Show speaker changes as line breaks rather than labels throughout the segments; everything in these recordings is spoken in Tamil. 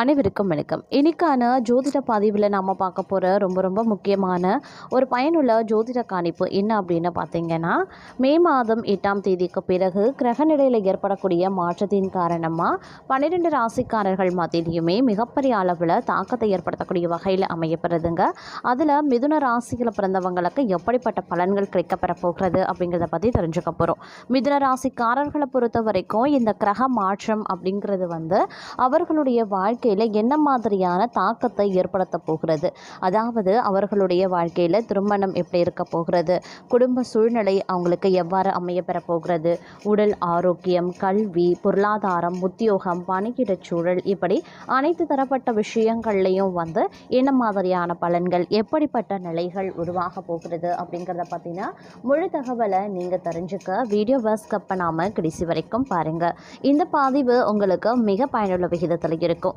அனைவருக்கும் வணக்கம். இன்னைக்கான ஜோதிட பதிவில் நாம் பார்க்க போகிற ரொம்ப ரொம்ப முக்கியமான ஒரு பயனுள்ள ஜோதிட காணிப்பு என்ன அப்படின்னு பார்த்தீங்கன்னா மே மாதம் எட்டாம் தேதிக்கு பிறகு கிரகநிலையில் ஏற்படக்கூடிய மாற்றத்தின் காரணமாக பன்னிரெண்டு ராசிக்காரர்கள் மத்தியிலையுமே மிகப்பெரிய அளவில் தாக்கத்தை ஏற்படுத்தக்கூடிய வகையில் அமையப்படுறதுங்க அதில் மிதுன ராசியில் பிறந்தவங்களுக்கு எப்படிப்பட்ட பலன்கள் கிடைக்கப்பெற போகிறது அப்படிங்கிறத பற்றி தெரிஞ்சுக்க போகிறோம் மிதுன ராசிக்காரர்களை பொறுத்த வரைக்கும் இந்த கிரக மாற்றம் அப்படிங்கிறது வந்து அவர்களுடைய வாழ்க்கை வாழ்க்கையில் என்ன மாதிரியான தாக்கத்தை ஏற்படுத்த போகிறது? அதாவது அவர்களுடைய வாழ்க்கையில் திருமணம் எப்படி இருக்க போகிறது? குடும்ப சூழ்நிலை அவங்களுக்கு எவ்வாறு அமையப்பெற போகிறது? உடல் ஆரோக்கியம் கல்வி பொருளாதாரம் உத்தியோகம் பணியிடச் சூழல் இப்படி அனைத்து தரப்பட்ட விஷயங்கள்லையும் வந்து என்ன மாதிரியான பலன்கள் எப்படிப்பட்ட நிலைகள் உருவாக போகிறது அப்படிங்கிறத பார்த்தீங்கன்னா முழு தகவலை நீங்கள் தெரிஞ்சுக்க வீடியோவை ஸ்கப் பண்ணாமல் கடைசி வரைக்கும் பாருங்கள் இந்த பதிவு உங்களுக்கு மிக பயனுள்ள விகிதத்தில் இருக்கும்.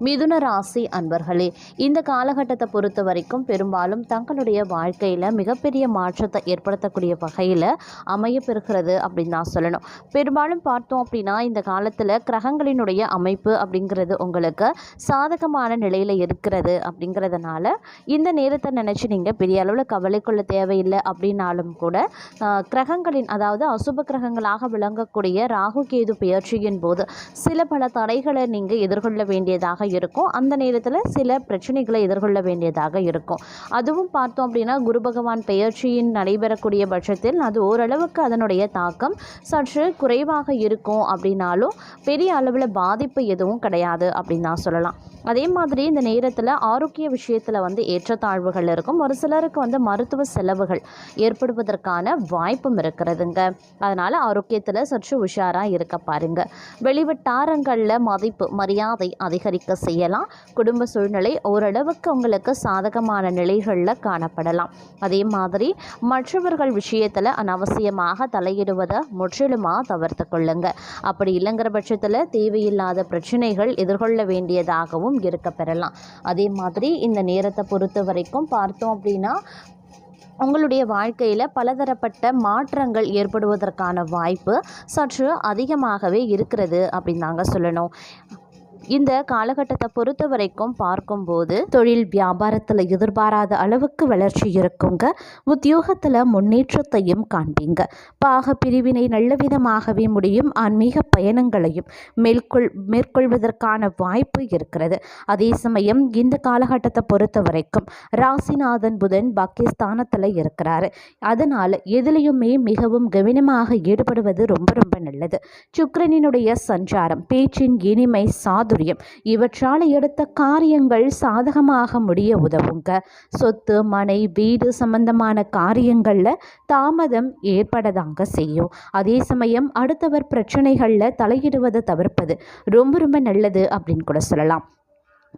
மிதுன ராசி அன்பர்களே இந்த காலகட்டத்தை பொறுத்த வரைக்கும் பெரும்பாலும் தங்களுடைய வாழ்க்கையில் மிகப்பெரிய மாற்றத்தை ஏற்படுத்தக்கூடிய வகையில் அமையப்பெறுகிறது அப்படின்னு தான் சொல்லணும். பெரும்பாலும் பார்த்தோம் அப்படின்னா இந்த காலத்தில் கிரகங்களினுடைய அமைப்பு அப்படிங்கிறது உங்களுக்கு சாதகமான நிலையில் இருக்கிறது அப்படிங்கிறதுனால இந்த நேரத்தை நினச்சி நீங்கள் பெரிய அளவில் கவலை கொள்ள தேவையில்லை அப்படின்னாலும் கூட கிரகங்களின் அதாவது அசுப கிரகங்களாக விளங்கக்கூடிய ராகு கேது பெயர்ச்சியின் போது சில பல தடைகளை நீங்கள் எதிர்கொள்ள வேண்டியதாக இருக்கும். அந்த நேரத்தில் சில பிரச்சனைகளை எதிர்கொள்ள வேண்டியதாக இருக்கும். அதுவும் பார்த்தோம் அப்படின்னா குரு பகவான் பெயர்ச்சியின் நடைபெறக்கூடிய பட்சத்தில் அது ஓரளவுக்கு அதனுடைய தாக்கம் சற்று குறைவாக இருக்கும் அப்படின்னாலும் பெரிய அளவில் பாதிப்பு எதுவும் கிடையாது அப்படின்னு தான் சொல்லலாம். அதே மாதிரி இந்த நேரத்தில் ஆரோக்கிய விஷயத்தில் வந்து ஏற்றத்தாழ்வுகள் இருக்கும். ஒரு சிலருக்கு வந்து மருத்துவ செலவுகள் ஏற்படுவதற்கான வாய்ப்பும் இருக்கிறதுங்க. அதனால் ஆரோக்கியத்தில் சற்று உஷாராக இருக்க பாருங்க. வெளிவட்டாரங்களில் மதிப்பு மரியாதை அதிகரிக்க செய்யலாம். குடும்ப சூழ்நிலை ஓரளவுக்கு உங்களுக்கு சாதகமான நிலைகளில் காணப்படலாம். அதே மாதிரி மற்றவர்கள் விஷயத்தில் அனவசியமாக தலையிடுவதை முற்றிலுமாக தவிர்த்து கொள்ளுங்க. அப்படி இல்லைங்கிற பட்சத்தில் தேவையில்லாத பிரச்சனைகள் எதிர்கொள்ள வேண்டியதாகவும் இருக்க பெறலாம். அதே மாதிரி இந்த நேரத்தை பொறுத்த வரைக்கும் பார்த்தோம் அப்படின்னா உங்களுடைய வாழ்க்கையில் பலதரப்பட்ட மாற்றங்கள் ஏற்படுவதற்கான வாய்ப்பு சற்று அதிகமாகவே இருக்கிறது அப்படின்னு தாங்க சொல்லணும். இந்த காலகட்டத்தை பொறுத்த வரைக்கும் பார்க்கும்போது தொழில் வியாபாரத்தில் எதிர்பாராத அளவுக்கு வளர்ச்சி இருக்குங்க. உத்தியோகத்தில் முன்னேற்றத்தையும் காண்பீங்க. பாக பிரிவினை நல்ல விதமாகவே முடியும். ஆன்மீக பயணங்களையும் மேற்கொள் மேற்கொள்வதற்கான வாய்ப்பு இருக்கிறது. அதே சமயம் இந்த காலகட்டத்தை பொறுத்த வரைக்கும் ராசிநாதன் புதன் பாகிஸ்தானத்தில் இருக்கிறாரு. அதனால் எதிலையுமே மிகவும் கவனமாக ஈடுபடுவது ரொம்ப ரொம்ப நல்லது. சுக்ரனினுடைய சஞ்சாரம் பேச்சின் இனிமை சாது சாதுரியம் இவற்றால் எடுத்த காரியங்கள் சாதகமாக முடிய உதவுங்க. சொத்து மனை வீடு சம்பந்தமான காரியங்களில் தாமதம் ஏற்படதாங்க செய்யும். அதே சமயம் அடுத்தவர் பிரச்சனைகளில் தலையிடுவதை தவிர்ப்பது ரொம்ப ரொம்ப நல்லது அப்படின்னு கூட சொல்லலாம்.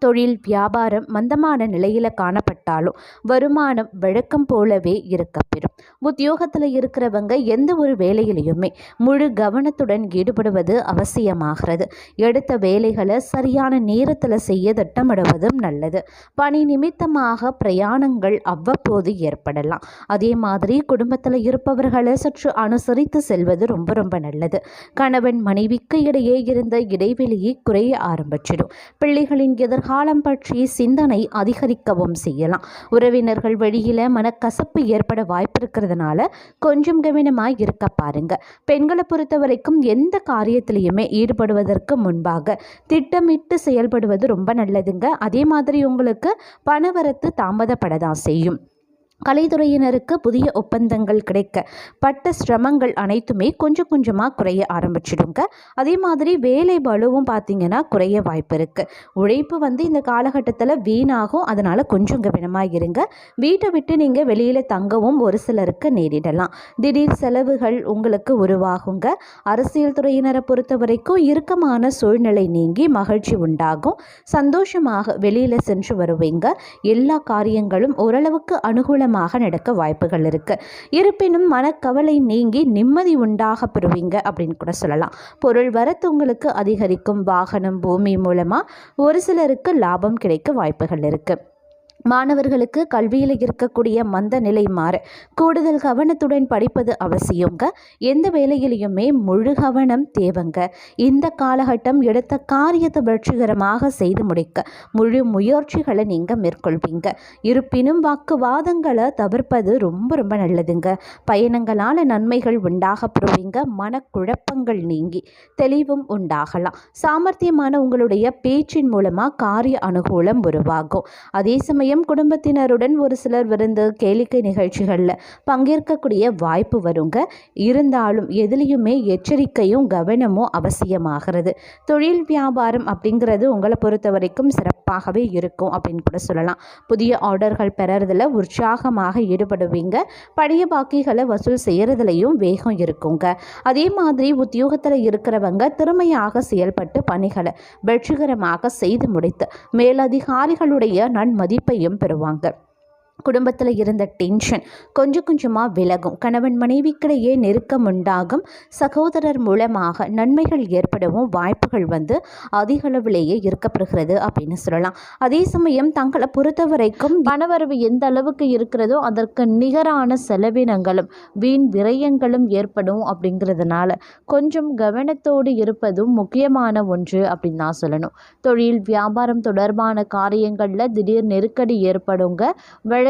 தொழில் வியாபாரம் மந்தமான நிலையில் காணப்பட்டாலும் வருமானம் வழக்கம் போலவே இருக்கப்பெறும் உத்தியோகத்தில் இருக்கிறவங்க எந்த ஒரு வேலையிலையுமே முழு கவனத்துடன் ஈடுபடுவது அவசியமாகிறது. எடுத்த வேலைகளை சரியான நேரத்தில் செய்ய திட்டமிடுவதும் நல்லது. பணி நிமித்தமாக பிரயாணங்கள் அவ்வப்போது ஏற்படலாம். அதே மாதிரி குடும்பத்தில் இருப்பவர்களை சற்று அனுசரித்து செல்வது ரொம்ப ரொம்ப நல்லது. கணவன் மனைவிக்கு இடையே இருந்த இடைவெளியை குறைய ஆரம்பிச்சிடும். பிள்ளைகளின் எதிர்காலம் பற்றி சிந்தனை அதிகரிக்கவும் செய்யலாம். உறவினர்கள் வழியில் மனக்கசப்பு ஏற்பட வாய்ப்பு இருக்கிறதுனால கொஞ்சம் கவனமாக இருக்க பாருங்க. பெண்களை பொறுத்த வரைக்கும் எந்த காரியத்திலையுமே ஈடுபடுவதற்கு முன்பாக திட்டமிட்டு செயல்படுவது ரொம்ப நல்லதுங்க. அதே மாதிரி உங்களுக்கு பணவரத்து தாமதப்படதான் செய்யும். கலைத்துறையினருக்கு புதிய ஒப்பந்தங்கள் கிடைக்க பட்ட சிரமங்கள் அனைத்துமே கொஞ்சம் கொஞ்சமாக குறைய ஆரம்பிச்சிடுங்க. அதே மாதிரி வேலை பளுவும் பார்த்தீங்கன்னா குறைய வாய்ப்பு இருக்குது உழைப்பு வந்து இந்த காலகட்டத்தில் வீணாகும். அதனால் கொஞ்சம் கவனமாக இருங்க. வீட்டை விட்டு நீங்கள் வெளியில் தங்கவும் ஒரு சிலருக்கு நேரிடலாம். திடீர் செலவுகள் உங்களுக்கு உருவாகுங்க. அரசியல் துறையினரை பொறுத்த வரைக்கும் இறுக்கமான சூழ்நிலை நீங்கி மகிழ்ச்சி உண்டாகும். சந்தோஷமாக வெளியில் சென்று வருவீங்க. எல்லா காரியங்களும் ஓரளவுக்கு அனுகூலம்
அனுகூலமாக நடக்க வாய்ப்புகள் இருக்குது இருப்பினும் மனக்கவலை நீங்கி நிம்மதி உண்டாக பெறுவீங்க அப்படின்னு கூட சொல்லலாம். பொருள் வரத்து உங்களுக்கு அதிகரிக்கும். வாகனம் பூமி மூலமாக ஒரு சிலருக்கு லாபம் கிடைக்க வாய்ப்புகள் இருக்குது மாணவர்களுக்கு கல்வியில் இருக்கக்கூடிய மந்த நிலை மாற கூடுதல் கவனத்துடன் படிப்பது அவசியங்க எந்த வேலையிலையுமே முழு கவனம் தேவைங்க. இந்த காலகட்டம் எடுத்த காரியத்தை வெற்றிகரமாக செய்து முடிக்க முழு முயற்சிகளை நீங்கள் மேற்கொள்வீங்க. இருப்பினும் வாக்குவாதங்களை தவிர்ப்பது ரொம்ப ரொம்ப நல்லதுங்க. பயணங்களால் நன்மைகள் உண்டாக பெறுவீங்க. மனக்குழப்பங்கள் நீங்கி தெளிவும் உண்டாகலாம். சாமர்த்தியமான உங்களுடைய பேச்சின் மூலமாக காரிய அனுகூலம் உருவாகும். அதே சமயம் குடும்பத்தினருடன் ஒரு சிலர் விருந்து கேளிக்கை நிகழ்ச்சிகளில் பங்கேற்கக்கூடிய வாய்ப்பு வருங்க. இருந்தாலும் எதுலேயுமே எச்சரிக்கையும் கவனமும் அவசியமாகிறது. தொழில் வியாபாரம் அப்படிங்கிறது உங்களை பொறுத்த வரைக்கும் சிறப்பாகவே இருக்கும் அப்படின்னு கூட சொல்லலாம். புதிய ஆர்டர்கள் பெறறதுல உற்சாகமாக ஈடுபடுவீங்க. பழைய பாக்கிகளை வசூல் செய்கிறதுலையும் வேகம் இருக்குங்க. அதே மாதிரி உத்தியோகத்தில் இருக்கிறவங்க திறமையாக செயல்பட்டு பணிகளை வெற்றிகரமாக செய்து முடித்து மேலதிகாரிகளுடைய நன்மதிப்பையும் பெறுவாங்க. குடும்பத்தில் இருந்த டென்ஷன் கொஞ்சம் கொஞ்சமாக விலகும். கணவன் மனைவிக்கிடையே நெருக்கம் உண்டாகும். சகோதரர் மூலமாக நன்மைகள் ஏற்படவும் வாய்ப்புகள் வந்து அதிக அளவிலேயே இருக்கப்படுகிறது அப்படின்னு சொல்லலாம். அதே சமயம் தங்களை பொறுத்த வரைக்கும்
பணவரவு எந்த அளவுக்கு இருக்கிறதோ அதற்கு நிகரான செலவினங்களும் வீண் விரயங்களும் ஏற்படும் அப்படிங்கிறதுனால கொஞ்சம் கவனத்தோடு இருப்பதும் முக்கியமான ஒன்று அப்படின்னு தான் சொல்லணும். தொழில் வியாபாரம் தொடர்பான காரியங்களில் திடீர் நெருக்கடி ஏற்படுங்க.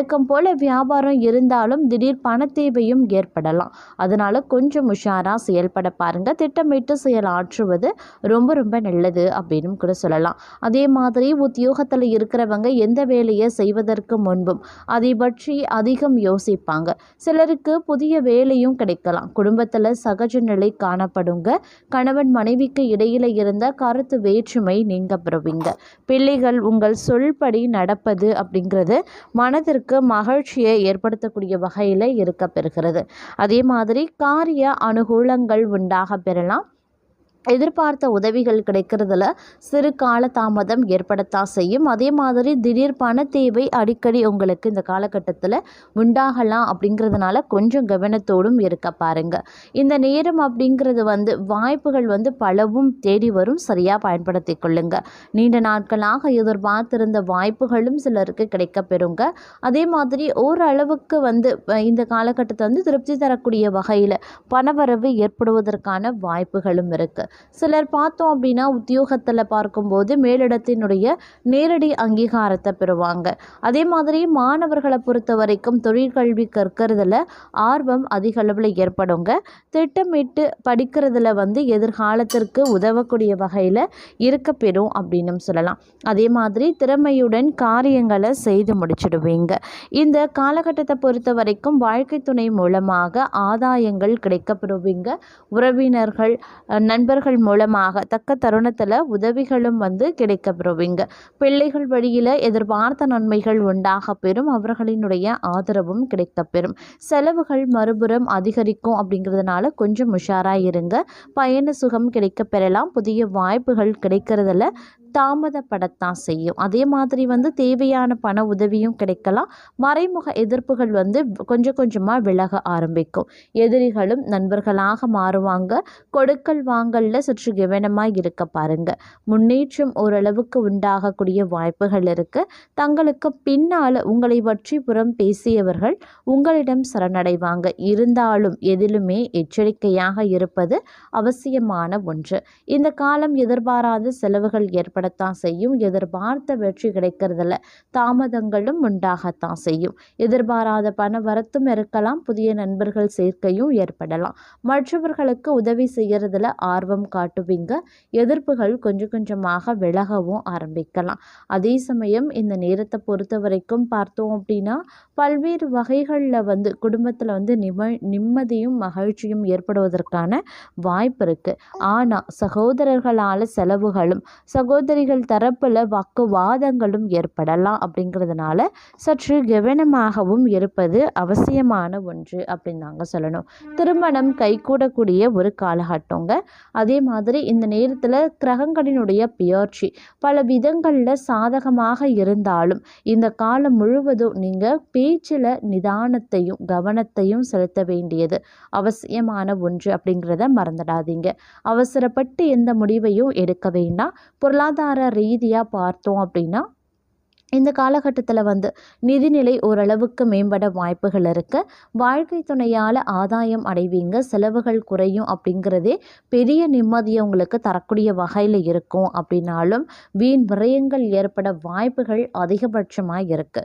வழக்கம் போல் வியாபாரம் இருந்தாலும் திடீர் பணத்தேவையும் ஏற்படலாம். அதனால் கொஞ்சம் உஷாராக செயல்பட பாருங்கள் திட்டமிட்டு செயலாற்றுவது ரொம்ப ரொம்ப நல்லது அப்படின்னு கூட சொல்லலாம். அதே மாதிரி உத்தியோகத்தில் இருக்கிறவங்க எந்த வேலையை செய்வதற்கு முன்பும் அதை பற்றி அதிகம் யோசிப்பாங்க. சிலருக்கு புதிய வேலையும் கிடைக்கலாம். குடும்பத்தில் சகஜ நிலை காணப்படுங்க. கணவன் மனைவிக்கு இடையில இருந்த கருத்து வேற்றுமை நீங்க பெறுவீங்க. பிள்ளைகள் உங்கள் சொல்படி நடப்பது அப்படிங்கிறது மனதிற்கு மகிழ்ச்சியை ஏற்படுத்தக்கூடிய வகையில் இருக்க பெறுகிறது அதே மாதிரி காரிய அனுகூலங்கள் உண்டாக பெறலாம். எதிர்பார்த்த உதவிகள் கிடைக்கிறதுல சிறு கால தாமதம் ஏற்படத்தான் செய்யும். அதே மாதிரி திடீர் பண தேவை அடிக்கடி உங்களுக்கு இந்த காலகட்டத்தில் உண்டாகலாம் அப்படிங்கிறதுனால கொஞ்சம் கவனத்தோடும் இருக்க பாருங்க. இந்த நேரம் அப்படிங்கிறது வந்து வாய்ப்புகள் வந்து பலவும் தேடி வரும். சரியாக பயன்படுத்தி கொள்ளுங்க. நீண்ட நாட்களாக எதிர்பார்த்திருந்த வாய்ப்புகளும் சிலருக்கு கிடைக்க பெறுங்க. அதே மாதிரி ஓரளவுக்கு வந்து இந்த காலகட்டத்தை வந்து திருப்தி தரக்கூடிய வகையில் பணவரவு ஏற்படுவதற்கான வாய்ப்புகளும் இருக்குது சிலர் பார்த்தோம் அப்படின்னா உத்தியோகத்தில் பார்க்கும்போது மேலிடத்தினுடைய நேரடி அங்கீகாரத்தை பெறுவாங்க. அதே மாதிரி மாணவர்களை பொறுத்த வரைக்கும் தொழிற்கல்வி கற்கிறதுல ஆர்வம் அதிக அளவில் ஏற்படுங்க. திட்டமிட்டு படிக்கிறதுல வந்து எதிர்காலத்திற்கு உதவக்கூடிய வகையில் இருக்க பெறும் அப்படின்னு சொல்லலாம். அதே மாதிரி திறமையுடன் காரியங்களை செய்து முடிச்சிடுவீங்க. இந்த காலகட்டத்தை பொறுத்த வரைக்கும் வாழ்க்கை துணை மூலமாக ஆதாயங்கள் கிடைக்கப்பெறுவீங்க உறவினர்கள் நண்பர்கள் நண்பர்கள் மூலமாக தக்க தருணத்தில் உதவிகளும் வந்து கிடைக்கப்பெறுவீங்க. பிள்ளைகள் வழியில் எதிர்பார்த்த நன்மைகள் உண்டாக பெறும். அவர்களினுடைய ஆதரவும் கிடைக்கப்பெறும். செலவுகள் மறுபுறம் அதிகரிக்கும் அப்படிங்கிறதுனால கொஞ்சம் உஷாராக இருங்க. பயண சுகம் கிடைக்கப் பெறலாம் புதிய வாய்ப்புகள் கிடைக்கிறதுல தாமதப்படத்தான் செய்யும். அதே மாதிரி வந்து தேவையான பண உதவியும் கிடைக்கலாம். மறைமுக எதிர்ப்புகள் வந்து கொஞ்சம் கொஞ்சமாக விலக ஆரம்பிக்கும். எதிரிகளும் நண்பர்களாக மாறுவாங்க. கொடுக்கல் வாங்கல்ல சற்று கவனமாக இருக்க பாருங்க. முன்னேற்றம் ஓரளவுக்கு உண்டாகக்கூடிய வாய்ப்புகள் இருக்கு. தங்களுக்கு பின்னால் உங்களை பற்றி புறம் பேசியவர்கள் உங்களிடம் சரணடைவாங்க. இருந்தாலும் எதிலுமே எச்சரிக்கையாக இருப்பது அவசியமான ஒன்று. இந்த காலம் எதிர்பாராத செலவுகள் ஏற்படத்தான் செய்யும். எதிர்பார்த்த வெற்றி கிடைக்கிறதுல தாமதங்களும் உண்டாகத்தான் செய்யும். எதிர்பாராத பண வரத்தும் இருக்கலாம். புதிய நண்பர்கள் சேர்க்கையும் ஏற்படலாம். மற்றவர்களுக்கு உதவி செய்யறதுல ஆர்வம் காட்டுவீங்க. எதிர்ப்புகள் கொஞ்சம் கொஞ்சமாக விலகவும் ஆரம்பிக்கலாம். அதே சமயம் இந்த நேரத்தை பொறுத்த வரைக்கும் பார்த்தோம் அப்படின்னா பல்வேறு வகைகளில் வந்து குடும்பத்தில் வந்து நிம நிம்மதியும் மகிழ்ச்சியும் ஏற்படுவதற்கான வாய்ப்பு இருக்குது ஆனால் சகோதரர்களால் செலவுகளும் சகோதர சகோதரிகள் தரப்பில் வாக்குவாதங்களும் ஏற்படலாம் அப்படிங்கிறதுனால சற்று கவனமாகவும் இருப்பது அவசியமான ஒன்று அப்படின்னு நாங்கள் சொல்லணும். திருமணம் கைகூடக்கூடிய ஒரு காலகட்டங்க. அதே மாதிரி இந்த நேரத்தில் கிரகங்களினுடைய பியர்ச்சி பல விதங்களில் சாதகமாக இருந்தாலும் இந்த காலம் முழுவதும் நீங்கள் பேச்சில் நிதானத்தையும் கவனத்தையும் செலுத்த வேண்டியது அவசியமான ஒன்று அப்படிங்கிறத மறந்துடாதீங்க. அவசரப்பட்டு எந்த முடிவையும் எடுக்க வேண்டாம். பொருளாதார ரீதியாக பார்த்தோம் அப்படின்னா இந்த காலகட்டத்தில் வந்து நிதிநிலை ஓரளவுக்கு மேம்பட வாய்ப்புகள் இருக்குது வாழ்க்கை துணையால் ஆதாயம் அடைவீங்க செலவுகள் குறையும் அப்படிங்கிறதே பெரிய நிம்மதியை உங்களுக்கு தரக்கூடிய வகையில் இருக்கும் அப்படின்னாலும் வீண் விரயங்கள் ஏற்பட வாய்ப்புகள் அதிகபட்சமாக இருக்குது